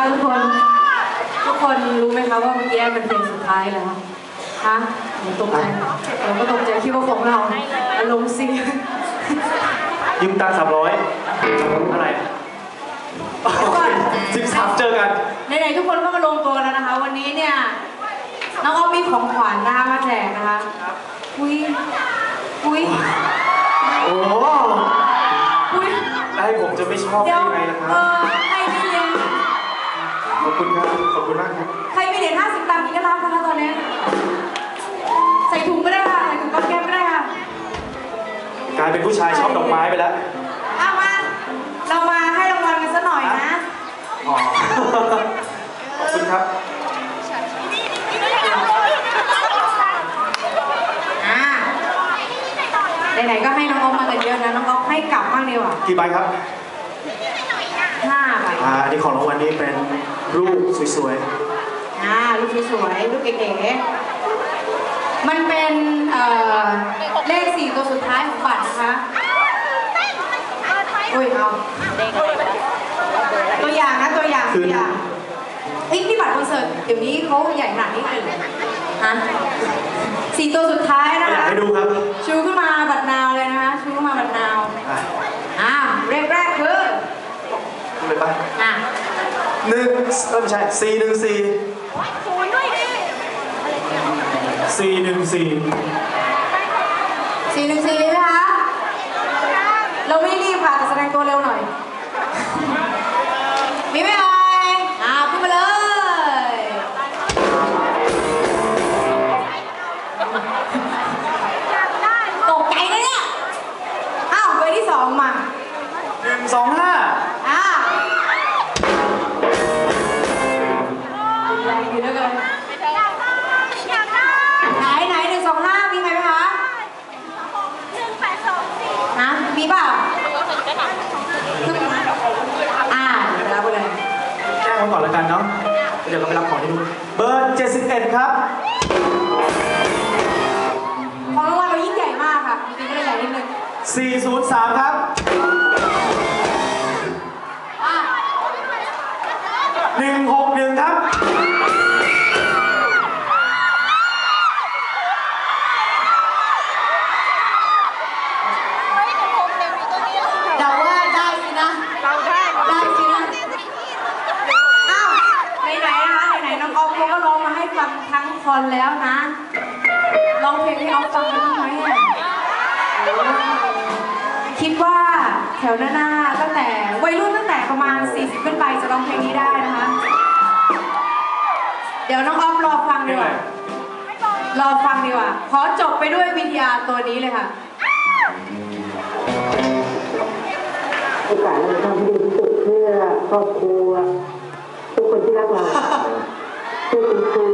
คะทุกคน ทุกคนรู้ไหมคะว่าเมื่อกี้เป็นเพลงสุดท้ายแล้วฮะหนูตกใจเราก็ตกใจคิดว่าของเราอารมณ์เสียยืมตังสามร้อยอะไรสิบสามเจอกันไหนๆทุกคนก็มารวมตัวกันแล้วนะคะ วันนี้เนี่ยน้องอ้อมมีของขวัญนะคะมาแจกนะคะอุ้ยอุ้ยโอ้อุ้ยแล้วให้ผมจะไม่ชอบเดี๋ได้ยวยังไงล่ะคเอรับ ขอบคุณครับ ขอบคุณมากครับ ใครมีเหรียญห้าสิบตังค์นี่ก็รับนะคะตอนนี้ ใส่ถุงก็ได้ค่ะใส่ถุงก้อนแก้มก็ได้ค่ะกลายเป็นผู้ชายชอบดอกไม้ไปแล้วเอามา เรามาให้รางวัลกันสักหน่อยนะ อ๋อ ขอบคุณครับ อ่าไหนๆก็ให้น้องอ๊อฟมากันเยอะนะ น้องอ๊อฟให้กลับบ้างดีกว่ากี่ใบครับห้าใบ อ่าอันนี้ของรางวัลนี้เป็น รูปสวยอ่าลูกสวยๆลูกเก๋ๆมันเป็นเอ่อเลขสี่ตัวสุดท้ายของบัตรนะคะอุ้ยเอาตัวอย่างนะตัวอย่างตัวอย่างเอ้ยนี่บัตรคอนเสิร์ตเดี๋ยวนี้เขาใหญ่ขนาดนี้เลยเหรอฮะสี่ตัวสุดท้ายๆไม่นะอยากคะให้ดูครับ ชูขึ้นมาบัตรนาวเลยนะคะ ชูขึ้นมาบัตรนาว อะอ่าเลขแรกคือดูเลยปะอะ หนึ่งเออไม่ใช่สี่หนึ่งสี่สี่หนึ่งสี่สี่หนึ่งสี่ไหมคะ เราไม่รีบค่ะแต่แสดงตัวเร็วหน่อย มีไหมเอ่ เจ็ดสิบเอ็ดครับ ของรางวัลเรายิ่งใหญ่มากค่ะจริงๆก็เลยใหญ่นิดนึงสี่ศูนย์สามครับ อ่าหนึ่งหกหนึ่งครับ อนแล้วนะร้องเพลงให้ออฟฟังกันบ้างไหมอะคิดว่าแถวหน้าๆตั้งแต่วัยรุ่นตั้งแต่ประมาณ 40 ขึ้นไปจะร้องเพลงนี้ได้นะคะ เดี๋ยวน้องออฟรอฟังดีกว่า รอฟังดีกว่า ขอจบไปด้วยวิทยาตัวนี้เลยค่ะ โอกาสเราทำให้ดีที่สุดเพื่อครอบครัว ทุกคนที่รักเราเพื่อคุณครู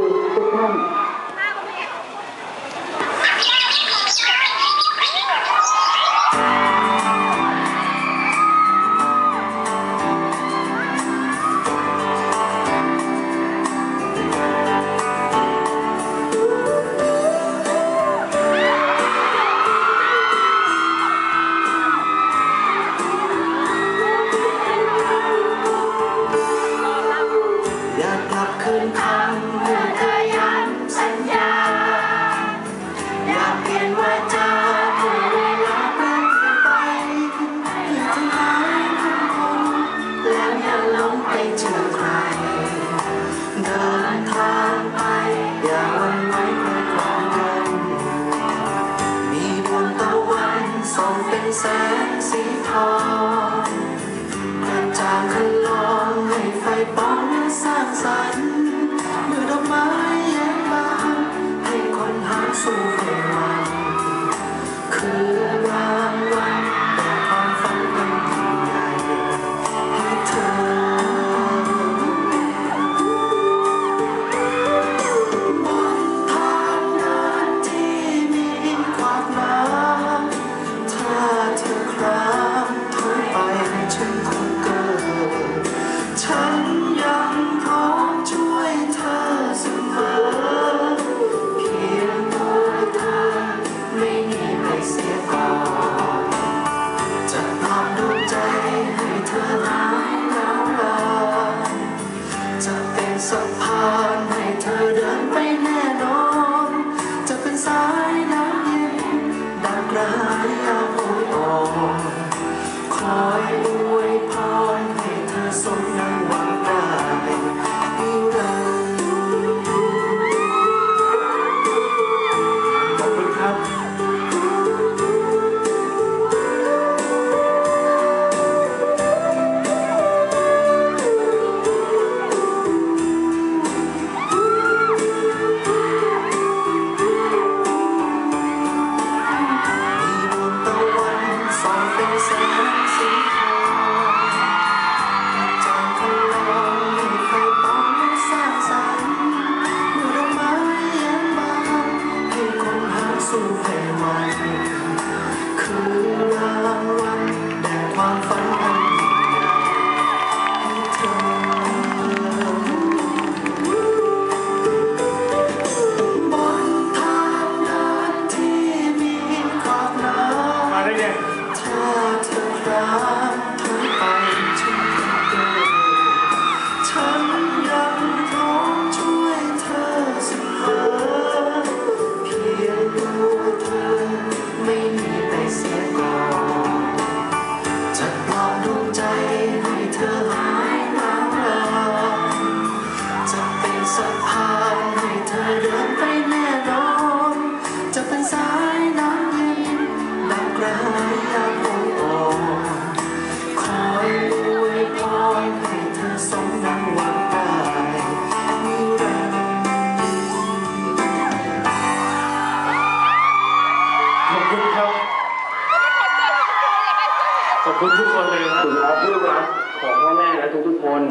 คุณทุกคนเลยครับถึงออฟลูกรักของพ่อแม่และทุกๆคน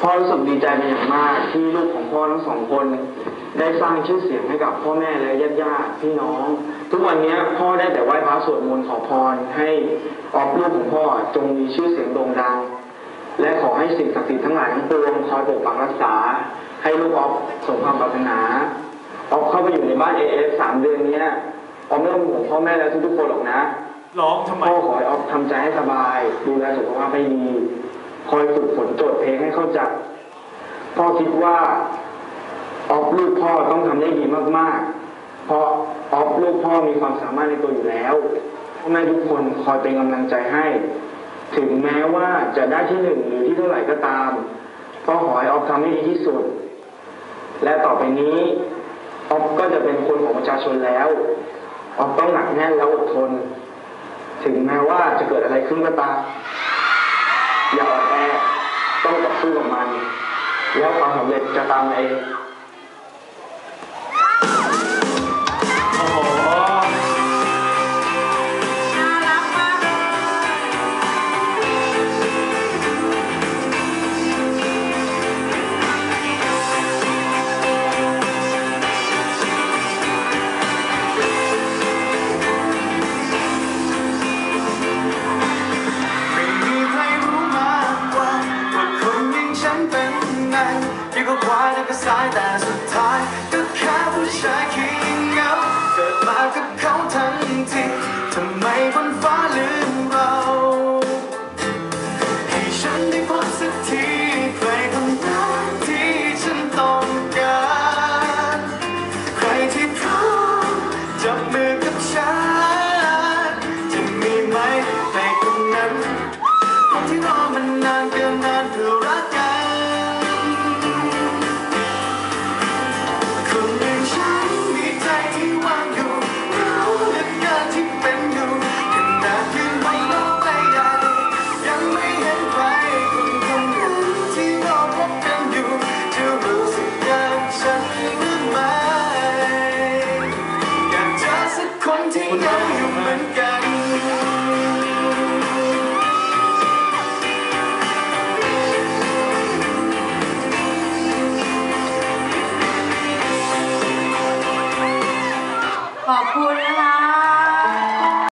พ่อรู้สึกดีใจเป็นอย่างมากที่ลูกของพ่อทั้งสองคน ได้สร้างชื่อเสียงให้กับพ่อแม่และญาติญาติๆพี่น้อง ทุกวันนี้พ่อได้แต่ไหว้พระสวดมนต์ขอพรให้ออฟลูกของพ่อจงมีชื่อเสียงโด่งดัง และขอให้สิ่งศักดิ์สิทธิ์ทั้งหลายทั้งปวงคอยปกปักรักษา ให้ลูกออฟสมความปรารถนาออฟเข้าไปอยู่ในบ้านเอเอฟสามเดือนนี้ออฟไม่ต้องห่วงพ่อแม่และทุกๆคนหรอกนะ ร้องทำไม พ่อขอให้ออฟทำใจให้สบาย ดูแลสุขภาพให้ดีคอยฝึกฝนโจทย์เพลงให้เข้าใจพ่อคิดว่าออฟลูกพ่อต้องทำได้ดีมากๆ เพราะออฟลูกพ่อมีความสามารถในตัวอยู่แล้วพ่อแม่ทุกคนคอยเป็นกำลังใจให้ ถึงแม้ว่าจะได้ที่หนึ่งหรือที่เท่าไหร่ก็ตามพ่อขอให้ออฟทำให้ดีที่สุด และต่อไปนี้ออฟก็จะเป็นคนของประชาชนแล้วออฟต้องหนักแน่นและอดทน ถึงแม้ว่าจะเกิดอะไรขึ้นก็ตามอย่าอ่อนแอต้องต่อสู้กับมันแล้วความสำเร็จจะตามมาเอง 见到又分开